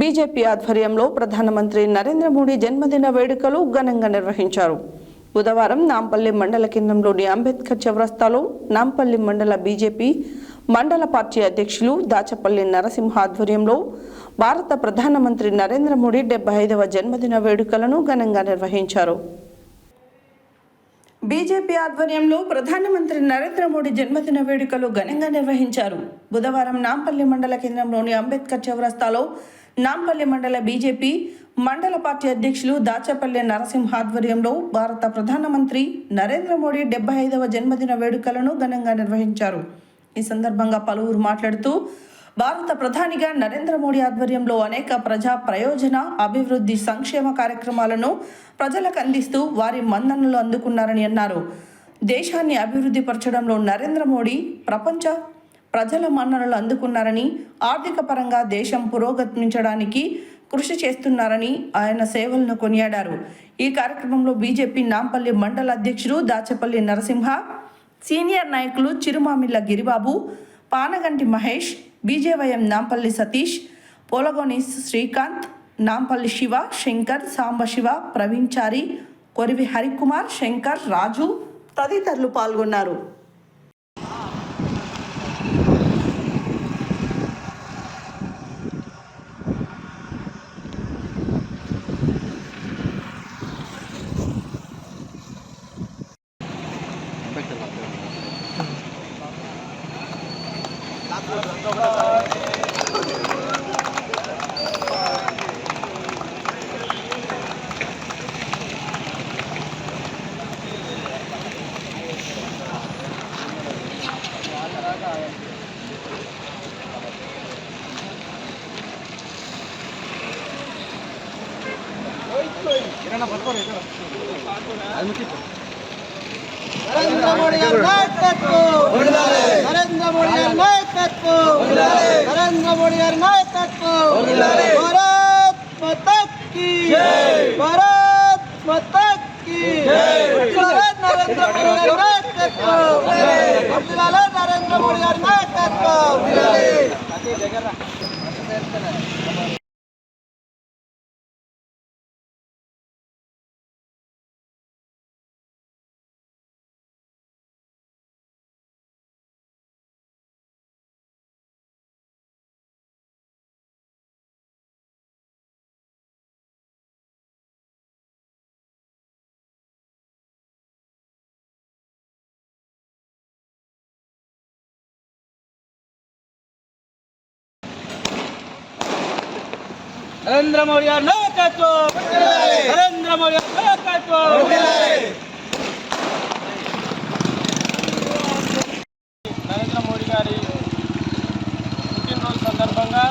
BJP ఆధ్వర్యంలో ప్రధానమంత్రి నరేంద్ర మోడీ జన్మదిన వేడుకలు ఘనంగా నిర్వహించారు. బుధవారం నాంపల్లి మండల కేంద్రంలోని అంబేద్కర్ చౌరస్తాలో నాంపల్లి మండల బీజేపీ మండల పార్టీ అధ్యక్షులు దాచపల్లి నరసింహ ఆధ్వర్యంలో భారత ప్రధానమంత్రి నరేంద్ర మోడీ డెబ్బై ఐదవ జన్మదిన వేడుకలను ఘనంగా నిర్వహించారు. బీజేపీ ఆధ్వర్యంలో ప్రధానమంత్రి నరేంద్ర మోడీ జన్మదిన వేడుకలు ఘనంగా నిర్వహించారు. బుధవారం నాంపల్లి మండల కేంద్రంలోని అంబేద్కర్ చౌరస్తాలో నాంపల్లి మండల బీజేపీ మండల పార్టీ అధ్యక్షులు దాచపల్లి నరసింహ ఆధ్వర్యంలో భారత ప్రధానమంత్రి నరేంద్ర మోడీ డెబ్బై ఐదవ జన్మదిన వేడుకలను ఘనంగా నిర్వహించారు. ఈ సందర్భంగా పలువురు మాట్లాడుతూ భారత ప్రధానిగా నరేంద్ర మోడీ ఆధ్వర్యంలో అనేక ప్రజా ప్రయోజన అభివృద్ధి సంక్షేమ కార్యక్రమాలను ప్రజలకు అందిస్తూ వారి మన్ననలు అందుకున్నారని అన్నారు. దేశాన్ని అభివృద్ధి పరచడంలో నరేంద్ర మోడీ ప్రపంచ ప్రజల మన్ననలు అందుకున్నారని ఆర్థిక పరంగా దేశం పురోగతించడానికి కృషి చేస్తున్నారని ఆయన సేవలను కొనియాడారు. ఈ కార్యక్రమంలో బీజేపీ నాంపల్లి మండల అధ్యక్షుడు దాచపల్లి నరసింహ సీనియర్ నాయకులు చిరుమామిళ్ళ గిరిబాబు పానగంటి మహేష్ బీజేవైఎం నాంపల్లి సతీష్ పోలగోని శ్రీకాంత్ నాంపల్లి శివ శంకర్ సాంబశివ ప్రవీణ్ చారి కొరివి హరికుమార్ శంకర్ రాజు తదితరులు పాల్గొన్నారు. నరేంద్ర మోడీ నరేంద్ర మోడీ నాయకత్వం నరేంద్ర మోడీ గారి నాయకత్వం. భారత్ మాతా కీ భారత్ మాతా కీ నరేంద్ర మోడీ గారి నాయకత్వం. నరేంద్ర మోడీ గారి నాయకత్వం నరేంద్ర మోడీ గారి నాయకత్వం! నరేంద్ర మోడీ గారి నాయకత్వం! నరేంద్ర మోడీ గారి పుట్టినరోజు సందర్భంగా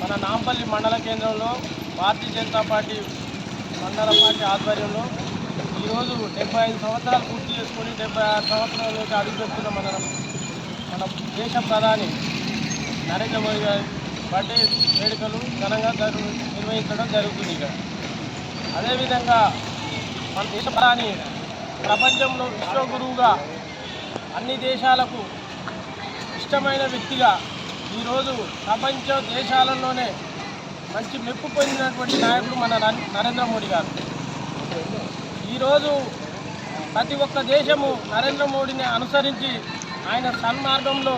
మన నాంపల్లి మండల కేంద్రంలో భారతీయ జనతా పార్టీ మండల పార్టీ ఆధ్వర్యంలో ఈరోజు డెబ్బై ఐదు సంవత్సరాలు పూర్తి చేసుకొని డెబ్బై ఆరు సంవత్సరాలలోకి అడుగుపెడుతున్న మన మన దేశ ప్రధాని నరేంద్ర మోడీ గారి బర్త్డే వేడుకలు ఘనంగా నిర్వహించడం జరుగుతుంది ఇక్కడ. అదేవిధంగా మన దేశ ప్రపంచంలో విశ్వగురువుగా అన్ని దేశాలకు ఇష్టమైన వ్యక్తిగా ఈరోజు ప్రపంచ దేశాలలోనే మంచి మెప్పు పొందినటువంటి నాయకుడు మన నరేంద్ర మోడీ గారు. ఈరోజు ప్రతి ఒక్క దేశము నరేంద్ర మోడీని అనుసరించి ఆయన సన్మార్గంలో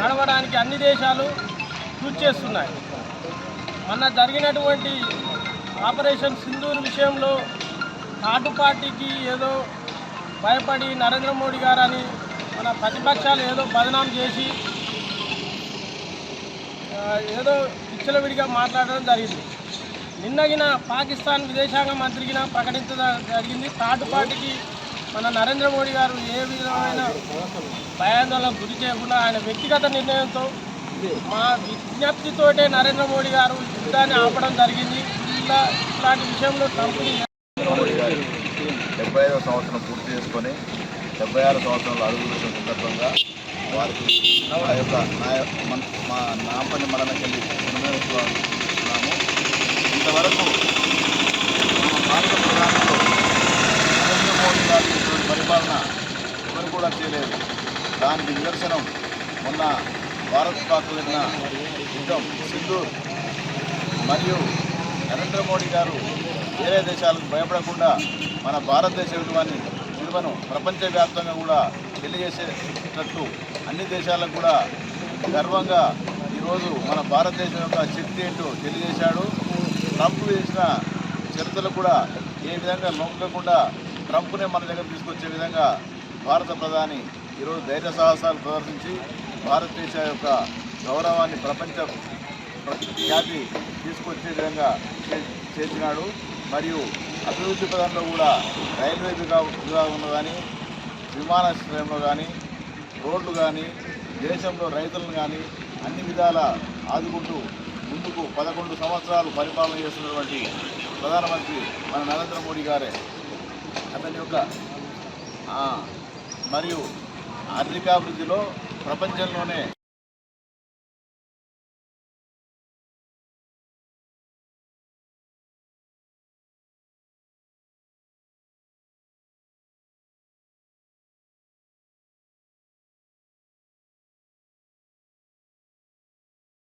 నడవడానికి అన్ని దేశాలు కృషి చేస్తున్నాయి. మొన్న జరిగినటువంటి ఆపరేషన్ సింధూర్ విషయంలో నాటు పార్టీకి ఏదో భయపడి నరేంద్ర మోడీ గారు అని మన ప్రతిపక్షాలు ఏదో బదనాం చేసి ఏదో విచ్చలవిడిగా మాట్లాడడం జరిగింది. నిన్నగిన పాకిస్తాన్ విదేశాంగ మంత్రిగిన ప్రకటించడం జరిగింది. థర్డ్ పార్టీకి మన నరేంద్ర మోడీ గారు ఏ విధమైన భయాందోళనకు గురి చేయకుండా ఆయన వ్యక్తిగత నిర్ణయంతో మా విజ్ఞప్తితోటే నరేంద్ర మోడీ గారు యుద్ధాన్ని ఆపడం జరిగింది. ఇలా విషయంలో ట్రంప్ని మోడీ డెబ్బై ఐదో సంవత్సరం పూర్తి చేసుకొని డెబ్బై ఆరు సంవత్సరాలు అడుగుతున్న సందర్భంగా వారికి నా యొక్క నా యొక్క మన మా నాంపల్లి మరణకెళ్ళి ఉన్నాము ఇంతవరకు భారత ప్రధానంలో నరేంద్ర మోడీ గారి పరిపాలన ఎవరు కూడా చేయలేదు. దానికి నిదర్శనం మొన్న భారత్ పాక్ జరిగిన యుద్ధం సింధూర్ మరియు నరేంద్ర మోడీ గారు వేరే దేశాలకు భయపడకుండా మన భారతదేశ విలువని విలువను ప్రపంచవ్యాప్తంగా కూడా తెలియజేసేటట్లు అన్ని దేశాలకు కూడా గర్వంగా ఈరోజు మన భారతదేశం యొక్క శక్తి ఏంటో తెలియజేశాడు. ట్రంప్ చేసిన చరిత్రలు కూడా ఏ విధంగా లొంగకుండా ట్రంప్నే మన దగ్గర తీసుకొచ్చే విధంగా భారత ప్రధాని ఈరోజు ధైర్య సాహసాలు ప్రదర్శించి భారతదేశ యొక్క గౌరవాన్ని ప్రపంచ ఖ్యాతి తీసుకొచ్చే విధంగా చేసినాడు. మరియు అభివృద్ధి పదంలో కూడా రైల్వే విభా- విభాగంలో కానీ విమానాశ్రయంలో కానీ రోడ్లు కానీ దేశంలో రైతులను కానీ అన్ని విధాల ఆదుకుంటూ ముందుకు పదకొండు సంవత్సరాలు పరిపాలన చేస్తున్నటువంటి ప్రధానమంత్రి మన నరేంద్ర మోడీ గారే. అతని యొక్క మరియు ఆర్థికాభివృద్ధిలో ప్రపంచంలోనే